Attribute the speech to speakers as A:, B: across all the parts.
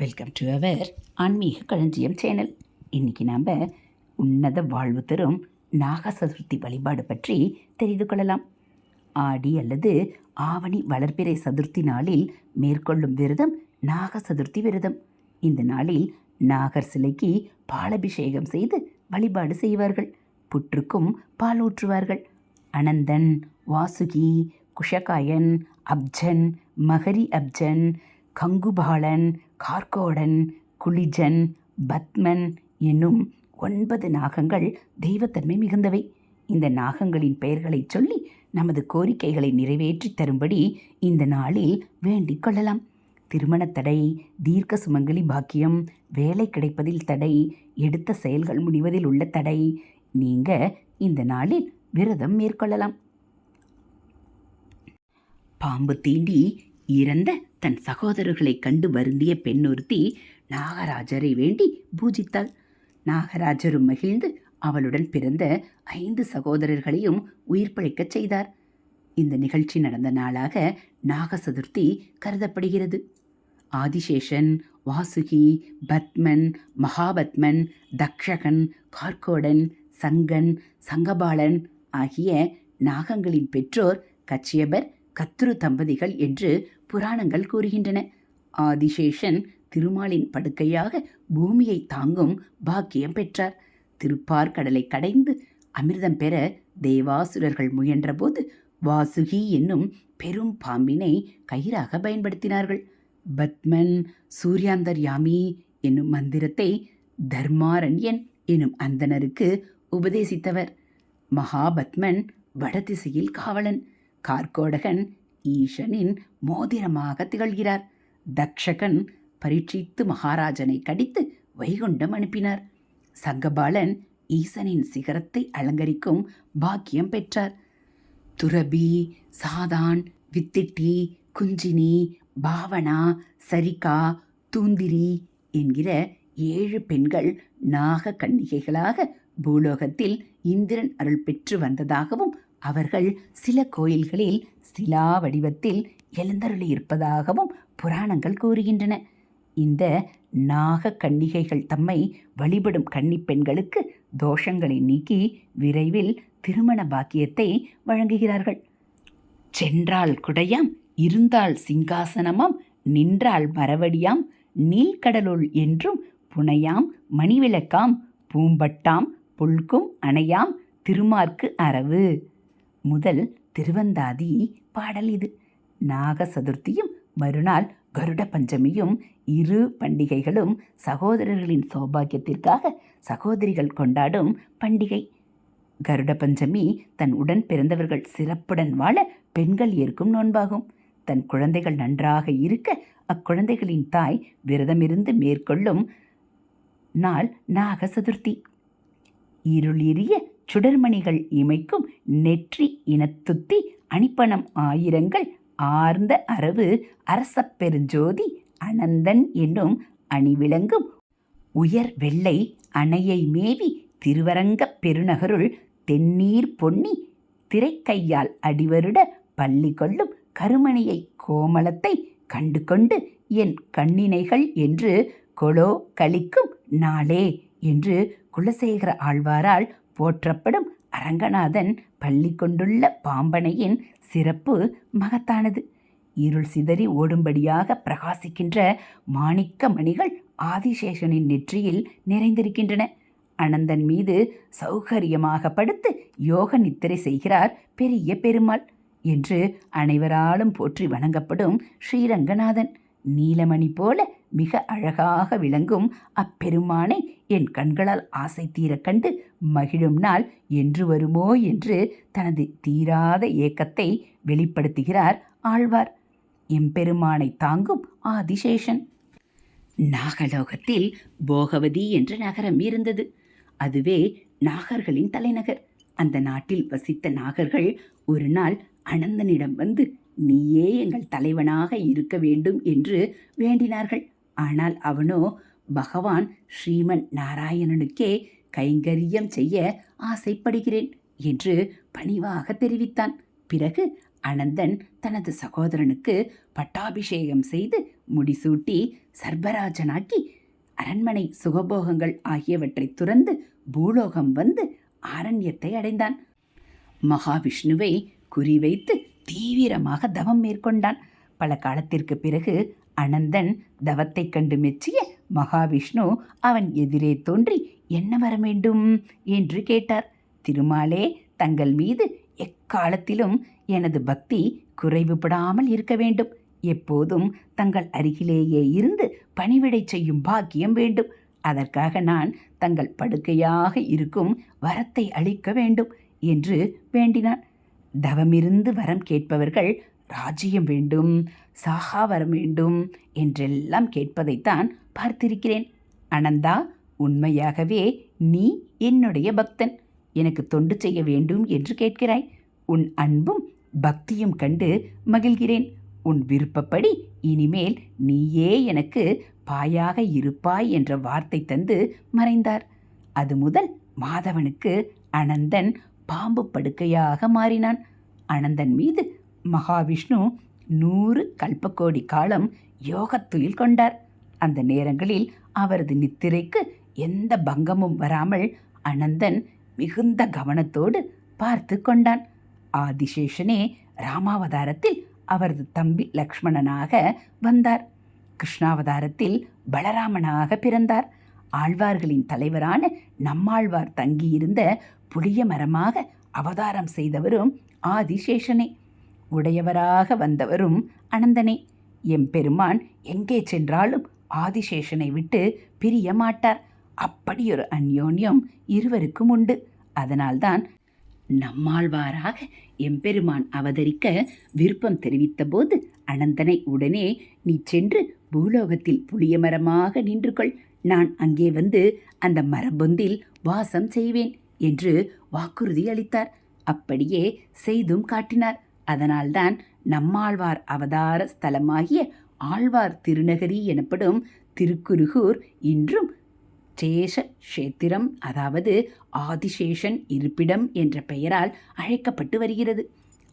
A: Welcome to our ஆன்மீக களஞ்சியம் channel இன்றைக்கி நாம் உன்னத வாழ்வு தரும் நாக சதுர்த்தி வழிபாடு பற்றி தெரிந்து கொள்ளலாம். ஆடி அல்லது ஆவணி வளர்பிறை சதுர்த்தி நாளில் மேற்கொள்ளும் விரதம் நாக சதுர்த்தி விரதம். இந்த நாளில் நாகர் சிலைக்கு பாலபிஷேகம் செய்து வழிபாடு செய்வார்கள். புற்றுக்கும் பால் ஊற்றுவார்கள். அனந்தன் வாசுகி குஷகாயன் அப்ஜன் மகரி அப்ஜன் கங்குபாலன் கார்கோடன் குளிஜன் பத்மன் என்னும் ஒன்பது நாகங்கள் தெய்வத்தன்மை மிகுந்தவை. இந்த நாகங்களின் பெயர்களைச் சொல்லி நமது கோரிக்கைகளை நிறைவேற்றி தரும்படி இந்த நாளில் வேண்டிக் கொள்ளலாம். திருமணத் தடை தீர்க்க சுமங்கலி பாக்கியம் வேலை கிடைப்பதில் தடை எடுத்த செயல்கள் முடிவதில் உள்ள தடை நீங்க இந்த நாளில் விரதம் மேற்கொள்ளலாம். பாம்பு தீண்டி இறந்த தன் சகோதரர்களை கண்டு வருந்திய பெண்ணொருத்தி நாகராஜரை வேண்டி பூஜித்தாள். நாகராஜரும் மகிழ்ந்து அவளுடன் பிறந்த ஐந்து சகோதரர்களையும் உயிர் பிழைக்கச் செய்தார். இந்த நிகழ்ச்சி நடந்த நாளாக நாக சதுர்த்தி கருதப்படுகிறது. ஆதிசேஷன் வாசுகி பத்மன் மகாபத்மன் தக்ஷகன் கார்கோடன் சங்கன் சங்கபாலன் ஆகிய நாகங்களின் பெற்றோர் கச்சியபர் கத்துரு தம்பதிகள் என்று புராணங்கள் கூறுகின்றன. ஆதிசேஷன் திருமாலின் படுக்கையாக பூமியை தாங்கும் பாக்கியம் பெற்றார். திருப்பார்கடலை கடைந்து அமிர்தம் பெற தேவாசுரர்கள் முயன்றபோது வாசுகி என்னும் பெரும் பாம்பினை கயிறாக பயன்படுத்தினார்கள். பத்மன் சூர்யாந்தர்யாமி என்னும் மந்திரத்தை தர்மாரண்யன் எனும் அந்தணருக்கு உபதேசித்தவர். மகாபத்மன் வடதிசையில் காவலன். கார்கோடகன் ஈசனின் மோதிரமாக திகழ்கிறார். தக்ஷகன் பரீட்சித்து மகாராஜனை கடித்து வைகுண்டம் அனுப்பினார். சங்கபாலன் ஈசனின் சிகரத்தை அலங்கரிக்கும் பாக்கியம் பெற்றார். துரபி சாதான் வித்திட்டி குஞ்சினி பாவனா சரிகா தூந்திரி என்கிற ஏழு பெண்கள் நாக கன்னிகைகளாக பூலோகத்தில் இந்திரன் அருள் பெற்று வந்ததாகவும் அவர்கள் சில கோயில்களில் சிலா வடிவத்தில் எழுந்தருளியிருப்பதாகவும் புராணங்கள் கூறுகின்றன. இந்த நாக கன்னிகைகள் தம்மை வழிபடும் கன்னிப்பெண்களுக்கு தோஷங்களை நீக்கி விரைவில் திருமண பாக்கியத்தை வழங்குகிறார்கள். சென்றால் குடையாம் இருந்தால் சிங்காசனமாம் நின்றால் மரவடியாம் நீல்கடலுள் என்றும் புனையாம் மணிவிளக்காம் பூம்பட்டாம் புல்கும் அணையாம் திருமார்க்கு அரவு. முதல் திருவந்தாதி பாடல் இது. நாக சதுர்த்தியும் மறுநாள் கருட பஞ்சமியும் இரு பண்டிகைகளும் சகோதரர்களின் சௌபாகியத்திற்காக சகோதரிகள் கொண்டாடும் பண்டிகை. கருட பஞ்சமி தன் உடன் பிறந்தவர்கள் சிறப்புடன் வாழ பெண்கள் ஏற்கும் நோன்பாகும். தன் குழந்தைகள் நன்றாக இருக்க அக்குழந்தைகளின் தாய் விரதமிருந்து மேற்கொள்ளும் நாள் நாக சதுர்த்தி இருளிரிய சுடர்மணிகள் இமைக்கும் நெற்றி இனத்துத்தி அணிப்பணம் ஆயிரங்கள் ஆர்ந்த அரவு அரசப்பெருஞ்சோதி அனந்தன் என்னும் அணிவிளங்கும் உயர் வெள்ளை அணையை மேவி திருவரங்கப் பெருநகருள் தென்னீர் பொன்னி திரைக்கையால் அடிவருட பள்ளி கொள்ளும் கருமணியை கோமலத்தை கண்டு கொண்டு என் கண்ணினைகள் என்று கொலோ கழிக்கும் நாளே என்று குலசேகர ஆழ்வாரால் போற்றப்படும் அரங்கநாதன் பள்ளி கொண்டுள்ள பாம்பனையின் சிறப்பு மகத்தானது. இருள் சிதறி ஓடும்படியாக பிரகாசிக்கின்ற மாணிக்க மணிகள் ஆதிசேஷனின் நெற்றியில் நிறைந்திருக்கின்றன. அனந்தன் மீது சௌகரியமாக படுத்து யோக நித்திரை செய்கிறார் பெரிய பெருமாள் என்று அனைவராலும் போற்றி வணங்கப்படும் ஸ்ரீரங்கநாதன். நீலமணி போல மிக அழகாக விளங்கும் அப்பெருமானை என் கண்களால் ஆசை தீர கண்டு மகிழும் நாள் என்று வருமோ என்று தனது தீராத ஏக்கத்தை வெளிப்படுத்துகிறார் ஆழ்வார். எம்பெருமானை தாங்கும் ஆதிசேஷன். நாகலோகத்தில் போகவதி என்ற நகரம் இருந்தது. அதுவே நாகர்களின் தலைநகர். அந்த நாட்டில் வசித்த நாகர்கள் ஒரு நாள் அனந்தனிடம் வந்து நீயே எங்கள் தலைவனாக இருக்க வேண்டும் என்று வேண்டினார்கள். ஆனால் அவனோ பகவான் ஸ்ரீமன் நாராயணனுக்கே கைங்கரியம் செய்ய ஆசைப்படுகிறேன் என்று பணிவாக தெரிவித்தான். பிறகு அனந்தன் தனது சகோதரனுக்கு பட்டாபிஷேகம் செய்து முடிசூட்டி சர்பராஜனாக்கி அரண்மனை சுகபோகங்கள் ஆகியவற்றை துறந்து பூலோகம் வந்து ஆரண்யத்தை அடைந்தான். மகாவிஷ்ணுவை குறிவைத்து தீவிரமாக தவம் மேற்கொண்டான். பல காலத்திற்கு பிறகு அனந்தன் தவத்தைக் கண்டு மெச்சிய மகாவிஷ்ணு அவன் எதிரே தோன்றி என்ன வர வேண்டும்? என்று கேட்டார். திருமாலே தங்கள் மீது எக்காலத்திலும் எனது பக்தி குறைவுபடாமல் இருக்க வேண்டும். எப்போதும் தங்கள் அருகிலேயே இருந்து பணிவிடை செய்யும் பாக்கியம் வேண்டும். அதற்காக நான் தங்கள் படுக்கையாக இருக்கும் வரத்தை அளிக்க வேண்டும் என்று வேண்டினான். தவமிருந்து வரம் கேட்பவர்கள் ராஜ்யம் வேண்டும் சாகாவரம் வேண்டும் என்றெல்லாம் கேட்பதைத்தான் பார்த்திருக்கிறேன். அனந்தா உண்மையாகவே நீ என்னுடைய பக்தன். எனக்கு தொண்டு செய்ய வேண்டும் என்று கேட்கிறாய். உன் அன்பும் பக்தியும் கண்டு மகிழ்கிறேன். உன் விருப்பப்படி இனிமேல் நீயே எனக்கு பாயாக இருப்பாய் என்ற வார்த்தை தந்து மறைந்தார். அது முதல் மாதவனுக்கு அனந்தன் பாம்பு படுக்கையாக மாறினான். அனந்தன் மீது மகாவிஷ்ணு நூறு கல்பக்கோடி காலம் யோகத்துயில் கொண்டார். அந்த நேரங்களில் அவரது நித்திரைக்கு எந்த பங்கமும் வராமல் அனந்தன் மிகுந்த கவனத்தோடு பார்த்து கொண்டான். ஆதிசேஷனே ராமாவதாரத்தில் அவரது தம்பி லக்ஷ்மணனாக வந்தார். கிருஷ்ணாவதாரத்தில் பலராமனாக பிறந்தார். ஆழ்வார்களின் தலைவரான நம்மாழ்வார் தங்கியிருந்த புளிய மரமாக அவதாரம் செய்தவரும் ஆதிசேஷனே. உடையவராக வந்தவரும் அனந்தனே. எம்பெருமான் எங்கே சென்றாலும் ஆதிசேஷனை விட்டு பிரிய மாட்டார். அப்படியொரு அந்யோன்யம் இருவருக்கும் உண்டு. அதனால்தான் நம்மாழ்வாராக எம்பெருமான் அவதரிக்க விருப்பம் தெரிவித்தபோது அனந்தனை உடனே நீ சென்று பூலோகத்தில் புளியமரமாக நின்று கொள் நான் அங்கே வந்து அந்த மரபொந்தில் வாசம் செய்வேன் என்று வாக்குறுதி அளித்தார். அப்படியே செய்தும் காட்டினார். அதனால்தான் நம்மாழ்வார் அவதார ஸ்தலமாகிய ஆழ்வார் திருநகரி எனப்படும் திருக்குருகூர் இன்றும் சேஷ கஷேத்திரம் அதாவது ஆதிசேஷன் இருப்பிடம் என்ற பெயரால் அழைக்கப்பட்டு வருகிறது.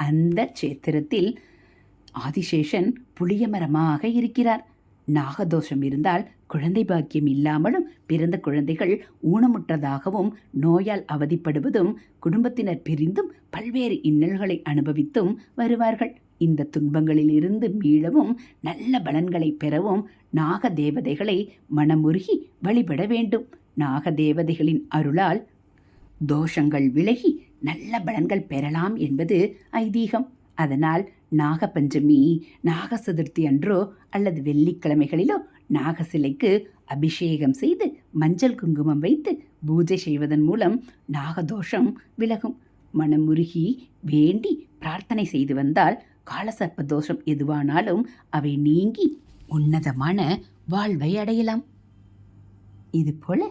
A: அந்த கஷேத்திரத்தில் ஆதிசேஷன் புளியமரமாக இருக்கிறார். நாகதோஷம் இருந்தால் குழந்தை பாக்கியம் இல்லாமலும் பிறந்த குழந்தைகள் ஊனமுற்றதாகவும் நோயால் அவதிப்படுவதும் குடும்பத்தினர் பிரிந்தும் பல்வேறு இன்னல்களை அனுபவித்தும் வருவார்கள். இந்த துன்பங்களிலிருந்து மீளவும் நல்ல பலன்களை பெறவும் நாக தேவதைகளை மனமுருகி வழிபட வேண்டும். நாக தேவதைகளின் அருளால் தோஷங்கள் விலகி நல்ல பலன்கள் பெறலாம் என்பது ஐதீகம். அதனால் நாகபஞ்சமி நாக சதுர்த்தி அன்றோ அல்லது வெள்ளிக்கிழமைகளிலோ நாக சிலைக்கு அபிஷேகம் செய்து மஞ்சள் குங்குமம் வைத்து பூஜை செய்வதன் மூலம் நாகதோஷம் விலகும். மனமுருகி வேண்டி பிரார்த்தனை செய்து வந்தால் காலசர்ப்ப தோஷம் எதுவானாலும் அவை நீங்கி உன்னதமான வாழ்வை அடையலாம். இதுபோல